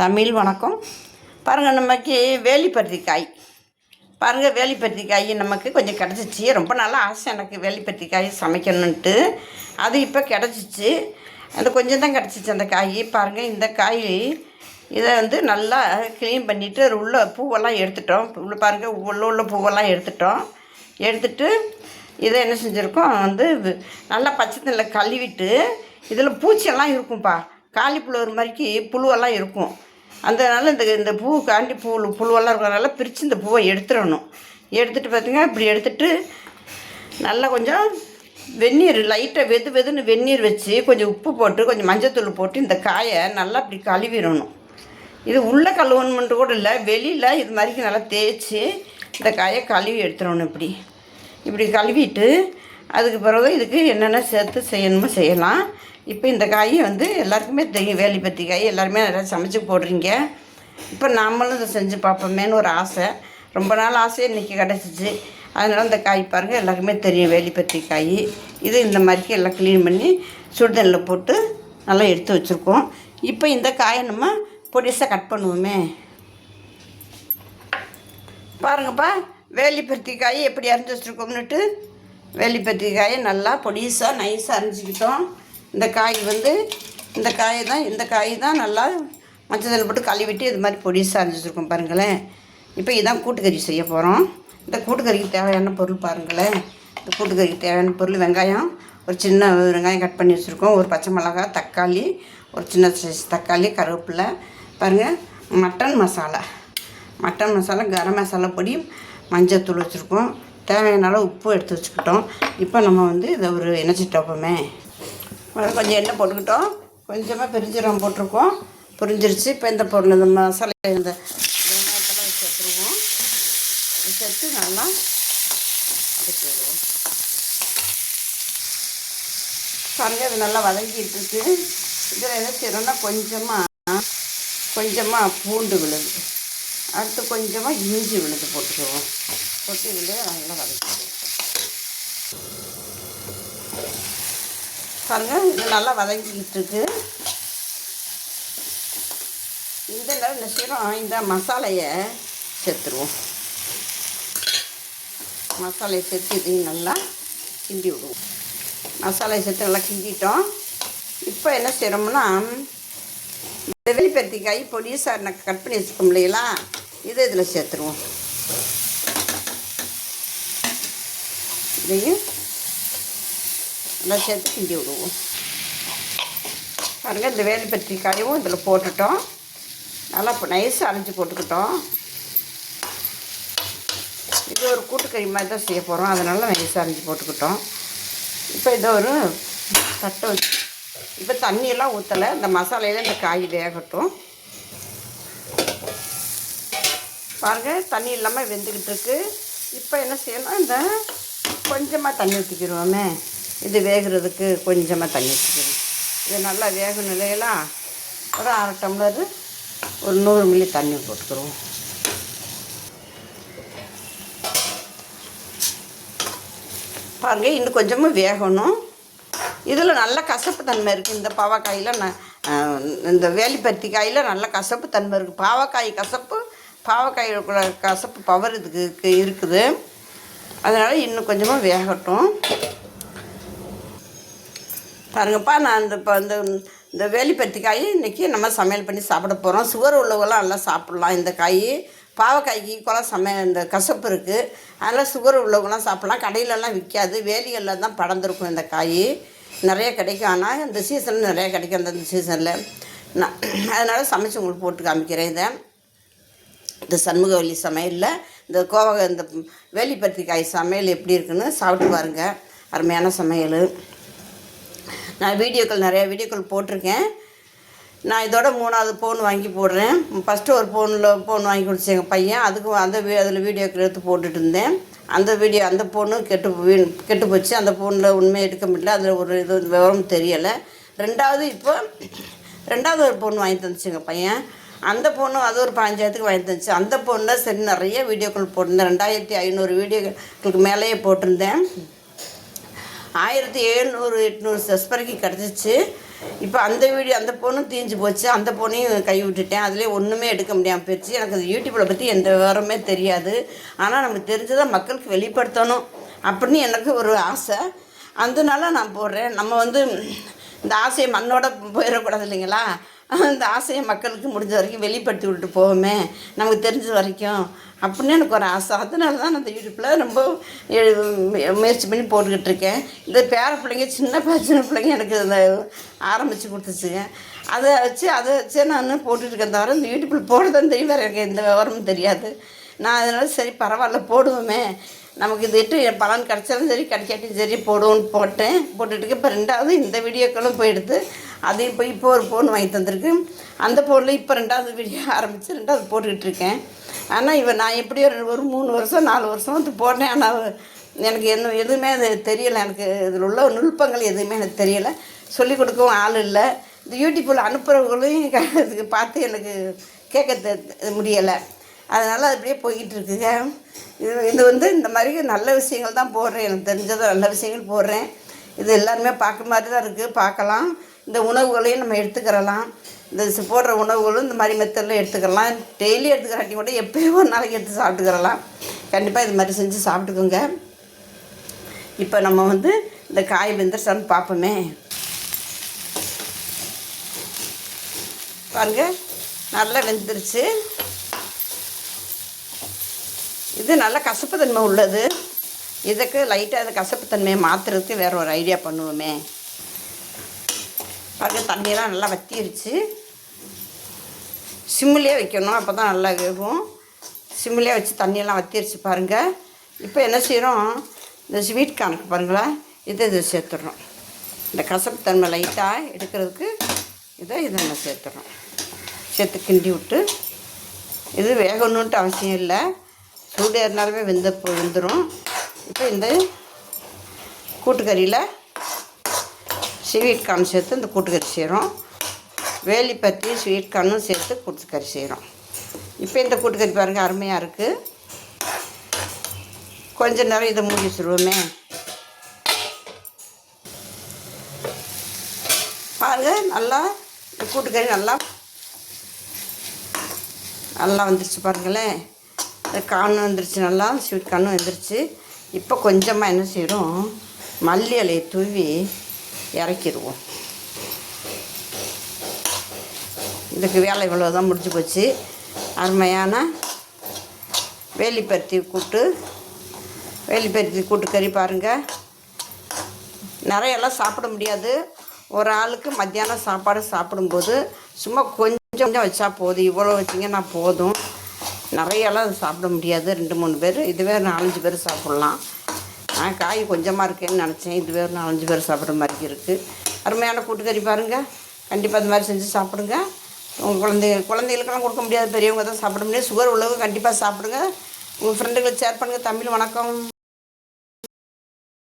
தமிழ் வணக்கம். பாருங்கள் நமக்கு வேலிப்பருத்தி காய் பாருங்கள் வேலிப்பருத்தி காய் நமக்கு கொஞ்சம் கிடச்சிச்சு. ரொம்ப நாள் ஆசை எனக்கு வேலிப்பருத்தி காய் சமைக்கணுன்ட்டு அது இப்போ கிடச்சிச்சு. அந்த கொஞ்சம் தான் கிடச்சிச்சு அந்த காய். பாருங்கள் இந்த காய் இதை வந்து நல்லா க்ளீன் பண்ணிவிட்டு அது உள்ள பூவெல்லாம் எடுத்துட்டோம். உள்ள பாருங்கள் உள்ள உள்ள பூவெல்லாம் எடுத்துட்டோம். எடுத்துட்டு இதை என்ன செஞ்சுருக்கோம்? வந்து நல்லா பச்சை தண்ணியில் கழுவிட்டு இதில் பூச்சியெல்லாம் இருக்கும்ப்பா காலிஃப்ளவர் மாதிரிக்கு புழுவெல்லாம் இருக்கும். அதனால இந்த இந்த பூ காண்டி பூ புழுவெல்லாம் இருக்கிறதுனால பிரித்து இந்த பூவை எடுத்துடணும். எடுத்துகிட்டு பார்த்திங்கன்னா இப்படி எடுத்துட்டு நல்லா கொஞ்சம் வெந்நீர் லைட்டாக வெது வெதுன்னு வெந்நீர் வச்சு கொஞ்சம் உப்பு போட்டு கொஞ்சம் மஞ்சத்தூள் போட்டு இந்த காயை நல்லா இப்படி கழுவிடணும். இது உள்ளே கழுவணுமென்று கூட இல்லை வெளியில் இது மாதிரிக்கு நல்லா தேய்ச்சி இந்த காயை கழுவி எடுத்துடணும் இப்படி. இப்படி கழுவிட்டு அதுக்கு பிறகு இதுக்கு என்னென்ன சேர்த்து செய்யணுமோ செய்யலாம். இப்போ இந்த காய் வந்து எல்லாருக்குமே தெரியும் வேலிப்பத்தி காய். எல்லாருமே நிறையா சமைச்சு போடுறீங்க. இப்போ நாமளும் இதை செஞ்சு பார்ப்போமேன்னு ஒரு ஆசை. ரொம்ப நாள் ஆசை இன்றைக்கி கிடச்சிச்சு. அதனால் இந்த காய் பாருங்கள் எல்லாருக்குமே தெரியும் வேலிப்பத்தி காய். இது இந்த மாதிரிக்கு எல்லாம் க்ளீன் பண்ணி சுடுதண்ணில் போட்டு நல்லா எடுத்து வச்சுருக்கோம். இப்போ இந்த காயை நம்ம பொடிசாக கட் பண்ணுவோமே. பாருங்கப்பா வேலிப்பருத்தி காய் எப்படி அரிஞ்சு வச்சுருக்கோம்னுட்டு. வேலிப்பருத்தி காயை நல்லா பொடிசாக நைஸாக அரிஞ்சிக்கிட்டோம். இந்த காய் வந்து இந்த காய் தான் இந்த காய் தான் நல்லா மஞ்சள் போட்டு கழுவிட்டு இது மாதிரி பொடிசாக அரிஞ்சு வச்சுருக்கோம் பாருங்களேன். இப்போ இதான் கூட்டுக்கறி செய்ய போகிறோம் இந்த கூட்டுக்கறிக்கு தேவையான பொருள் பாருங்களேன். இந்த கூட்டுக்கறிக்கு தேவையான பொருள் வெங்காயம் ஒரு சின்ன வெங்காயம் கட் பண்ணி வச்சுருக்கோம். ஒரு பச்சை மிளகாய் தக்காளி ஒரு சின்ன சைஸ் தக்காளி கருவேப்பிலை. பாருங்கள் மட்டன் மசாலா. மட்டன் மசாலா கரம் மசாலா பொடி மஞ்சத்தூள் வச்சுருக்கோம். தேவையான உப்பு எடுத்து வச்சுக்கிட்டோம். இப்போ நம்ம வந்து இதை ஒரு எண்ணெய் வைப்போமே. முதல்ல கொஞ்சம் எண்ணெய் போட்டுக்கிட்டோம். கொஞ்சமாக பெருஞ்சீரகம் போட்டிருக்கோம். புரிஞ்சிருச்சு. இப்போ இந்த பொருள் இந்த மசாலா இந்த வெங்காயத்தெல்லாம் வச்சு எடுத்துருவோம். சேர்த்து நல்லா அடைச்சி விடுவோம். அது இது நல்லா வதங்கிட்டு இருக்கு. இதில் என்ன செய்யறோம்னா கொஞ்சமாக கொஞ்சமாக பூண்டு விழுது. அடுத்து கொஞ்சமாக இஞ்சி விழுது போட்டுக்குவோம். போட்டு இதில் நல்லா வதக்கிடுவோம் பாருங்க இது நல்லா வதங்கிக்கிட்டு இருக்கு இந்த நேரம் இந்த மசாலையை சேர்த்துருவோம். மசாலையை சேர்த்து இதையும் நல்லா கிண்டி விடுவோம். மசாலையை சேர்த்து நல்லா கிண்டிட்டோம். இப்போ என்ன செய்கிறோம்னா இந்த வெளிப்பருத்திக்காய் காய் சார் நான் கட் பண்ணி வச்சுக்க முடியலா இதை இதில் சேர்த்துருவோம். இதையும் நல்லா சேர்த்து கிண்டி விடுவோம். பாருங்கள் இந்த வேலிப்பருத்தி காயும் இதில் போட்டுட்டோம். நல்லா இப்போ நைஸாக அரைஞ்சி போட்டுக்கிட்டோம். இது ஒரு கூட்டுக்கறி மாதிரி தான் செய்ய போகிறோம் அதனால நைஸாக அரைஞ்சி போட்டுக்கிட்டோம். இப்போ இதை ஒரு தட்டை வச்சு இப்போ தண்ணியெல்லாம் ஊற்றலை இந்த மசாலையில் இந்த காய் வேகட்டும். பாருங்கள் தண்ணி இல்லாமல் வெந்துக்கிட்டு இருக்கு. இப்போ என்ன செய்யணும்? இந்த கொஞ்சமாக தண்ணி ஊற்றிக்கிடுவோமே இது வேகிறதுக்கு கொஞ்சமாக தண்ணி ஊற்றிக்கிறோம் இது நல்லா வேக நிலையெல்லாம் ஒரு அரை டம்ளர் ஒரு நூறு மில்லி தண்ணி போட்டுக்கிறோம். பாருங்க இன்னும் கொஞ்சமாக வேகணும். இதில் நல்ல கசப்பு தன்மை இருக்குது இந்த பாவக்காயில் ந இந்த வேலிப்பருத்தி காயில் நல்ல கசப்பு தன்மை இருக்குது பாவக்காய் கசப்பு பாவக்காயோட கசப்பு பவர் இதுக்கு இருக்குது. அதனால் இன்னும் கொஞ்சமாக வேகட்டும். பாருங்கப்பா நான் இந்த இப்போ இந்த இந்த வேலிப்பருத்தி காய் இன்றைக்கி நம்ம சமையல் பண்ணி சாப்பிட போகிறோம் சுகர் உள்ளவங்களாம் நல்லா சாப்பிட்லாம். இந்த காய் பாவக்காய்க்கு ஈக்குவலாக சம இந்த கசப்பு இருக்குது அதனால் சுகர் உள்ளவங்களாம் சாப்பிட்லாம். கடையிலலாம் விற்காது வேலிகளில் தான் படர்ந்துருக்கும் இந்த காய். நிறைய கிடைக்கும். ஆனால் இந்த சீசனில் நிறைய கிடைக்கும் அந்த சீசனில் நான் அதனால் சமைச்சு உங்களுக்கு போட்டு காமிக்கிறேன் இதை. இந்த சண்முகவல்லி சமையலில் இந்த கோவக இந்த வேலிப்பருத்தி காய் சமையல் எப்படி இருக்குன்னு சாப்பிட்டு பாருங்கள் அருமையான சமையல். நான் வீடியோக்கள் நிறையா வீடியோக்கள் போட்டிருக்கேன். நான் இதோட மூணாவது ஃபோன் வாங்கி போடுறேன். ஃபஸ்ட்டு ஒரு ஃபோனில் ஃபோன் வாங்கி கொடுத்து எங்கள் பையன். அதுக்கு அந்த வீ அதில் வீடியோக்கள் எடுத்து போட்டுட்டு இருந்தேன். அந்த வீடியோ அந்த ஃபோனு கெட்டு வீண் கெட்டு போச்சு. அந்த ஃபோனில் உண்மையை எடுக்க முடியல. அதில் ஒரு இது விவரம் தெரியலை. ரெண்டாவது இப்போ ரெண்டாவது ஒரு ஃபோன் வாங்கி தந்துச்சு எங்கள் பையன். அந்த ஃபோனும் அது ஒரு பாஞ்சாயிரத்துக்கு வாங்கி தந்துச்சு. அந்த பொண்ணில் சரி நிறைய வீடியோக்கள் போட்டிருந்தேன். ரெண்டாயிரத்தி ஐநூறு வீடியோக்களுக்கு மேலேயே போட்டிருந்தேன். ஆயிரத்தி எழுநூறு எட்நூறு சஸ்பரிக்கு கிடச்சிச்சு. இப்போ அந்த வீடியோ அந்த ஃபோனும் தீஞ்சு போச்சு. அந்த ஃபோனையும் கை விட்டுட்டேன். அதுலேயே ஒன்றுமே எடுக்க முடியாமல் போயிடுச்சு எனக்கு அது யூடியூப்பில் பற்றி எந்த விவரமே தெரியாது. ஆனால் நமக்கு தெரிஞ்சதை மக்களுக்கு வெளிப்படுத்தணும் அப்படின்னு எனக்கு ஒரு ஆசை. அதனால நான் போடுறேன். நம்ம வந்து இந்த ஆசையை மண்ணோட போயிடக்கூடாது இல்லைங்களா? அந்த ஆசையை மக்களுக்கு முடிஞ்ச வரைக்கும் வெளிப்படுத்தி விட்டு போவோமே. நமக்கு தெரிஞ்ச வரைக்கும். அப்படின்னு எனக்கு ஒரு ஆசை. அதனால தான் நான் அந்த யூடியூப்பில் ரொம்ப முயற்சி பண்ணி போட்டுக்கிட்டு இருக்கேன். இந்த பேர பிள்ளைங்க சின்ன ப- சின்ன பிள்ளைங்க எனக்கு இந்த ஆரம்பித்து கொடுத்துச்சுங்க அதை வச்சு அதை வச்சு நான் போட்டுட்ருக்கேன் தவிர இந்த யூடியூப்பில் போடுறதுன்னு தெரியும். வேறு எனக்கு எந்த விவரமும் தெரியாது. நான் அதனால சரி பரவாயில்ல போடுவோமே. நமக்கு இது இட்டு பலன் கிடச்சாலும் சரி கிடைக்காட்டியும் சரி போடுவோன்னு போட்டேன். போட்டுட்டு இப்போ ரெண்டாவது இந்த வீடியோக்களும் போயிடுது அதையும் போய் இப்போ ஒரு ஃபோன் வாங்கி தந்திருக்கு. அந்த ஃபோனில் இப்போ ரெண்டாவது வீடியோ ஆரம்பித்து ரெண்டாவது போட்டுக்கிட்டு இருக்கேன். ஆனால் இவன் நான் எப்படியோ ஒரு- ஒரு மூணு வருஷம் நாலு வருஷம் வந்து போடுறேன் ஆனால் எனக்கு என்ன எதுவுமே அது தெரியலை. எனக்கு இதில் உள்ள நுட்பங்கள் எதுவுமே எனக்கு தெரியலை. சொல்லிக் கொடுக்கவும் ஆள் இல்லை. இந்த யூடியூப்பில் அனுப்புகிறவங்களையும் இதுக்கு பார்த்து எனக்கு கேட்க முடியலை. அதனால் அது அப்படியே போய்கிட்டு இருக்குங்க. இது இது வந்து இந்த மாதிரி நல்ல விஷயங்கள் தான் போடுறேன். எனக்கு தெரிஞ்சதை நல்ல விஷயங்கள் போடுறேன். இது எல்லாருமே பார்க்குற மாதிரி தான் இருக்குது பார்க்கலாம். இந்த உணவுகளையும் நம்ம எடுத்துக்கிறலாம். இந்த போடுற உணவுகளும் இந்த மாதிரி மெத்தடில் எடுத்துக்கிறலாம். டெய்லி எடுத்துக்கிறாட்டி கூட எப்போயோ ஒரு நாளைக்கு எடுத்து சாப்பிட்டுக்கிறலாம். கண்டிப்பாக இது மாதிரி செஞ்சு சாப்பிட்டுக்கோங்க. இப்போ நம்ம வந்து இந்த காய் வெந்துருச்சான்னு பார்ப்போமே பாருங்க நல்லா வெந்துருச்சு. இது நல்ல கசப்புத்தன்மை உள்ளது. இதுக்கு லைட்டாக அந்த கசப்புத்தன்மையை மாற்றுறதுக்கு வேற ஒரு ஐடியா பண்ணுவோமே. பாருங்கள் தண்ணியெல்லாம் நல்லா வத்திருச்சு. சிம்மிலே வைக்கணும் அப்போ தான் நல்லா வேகும். சிம்மிலே வச்சு தண்ணியெல்லாம் வத்திருச்சு பாருங்கள் இப்போ என்ன செய்கிறோம் இந்த ஸ்வீட் கார்னுக்கு பாருங்களேன். இதை இதை சேர்த்துடுறோம் இந்த கசப்பு தன்மை லைட்டாக எடுக்கிறதுக்கு இதை இதை நம்ம சேர்த்துறோம். சேர்த்து கிண்டி விட்டு இது வேகணுன்ட்டு அவசியம் இல்லை. சூடு ஏறினாலுமே வெந்த வெந்துடும் இப்போ இந்த கூட்டுக்கறியில் ஸ்வீட் கார்ன் சேர்த்து இந்த கூட்டுக்கறி செய்கிறோம் வேலிப்பத்தி ஸ்வீட் கார்னும் சேர்த்து கூட்டுக்கறி செய்கிறோம் இப்போ இந்த கூட்டுக்கறி பாருங்கள் அருமையாக இருக்குது கொஞ்ச நேரம் இதை மூடி வச்சுருவோமே. பாருங்கள் நல்லா இந்த கூட்டுக்கறி நல்லா நல்லா வந்துருச்சு பாருங்களேன். இந்த காணும் வந்துருச்சு நல்லா ஸ்வீட் காணும் வந்துருச்சு. இப்போ கொஞ்சமாக என்ன செய்கிறோம் மல்லி இலையை தூவி இறக்கிடுவோம். இதுக்கு வேலை இவ்வளோ தான் முடிஞ்சு போச்சு. அருமையான வேலிப்பருத்தி கூட்டு வேலிப்பருத்தி கூட்டு கறி பாருங்கள் நிறையெல்லாம் சாப்பிட முடியாது. ஒரு ஆளுக்கு மத்தியானம் சாப்பாடு சாப்பிடும்போது சும்மா கொஞ்சம் கொஞ்சம் வச்சா போதும். இவ்வளோ வச்சிங்கன்னா போதும். நிறையெல்லாம் சாப்பிட முடியாது. ரெண்டு மூணு பேர் இதுவே நாலஞ்சு பேர் சாப்பிட்லாம். நான் காய் கொஞ்சமாக இருக்கேன்னு நினச்சேன். இது வேறு நாலஞ்சு பேர் சாப்பிட்ற மாதிரி இருக்குது அருமையான கூட்டுக்கறி பாருங்கள் கண்டிப்பாக அது மாதிரி செஞ்சு சாப்பிடுங்க. உங்கள் குழந்தை குழந்தைகளுக்கெல்லாம் கொடுக்க முடியாது. பெரியவங்க தான் சாப்பிட முடியாது சுகர் உள்ளவங்க கண்டிப்பாக சாப்பிடுங்க. உங்கள் ஃப்ரெண்டுகளுக்கு ஷேர் பண்ணுங்கள் தமிழ் வணக்கம்.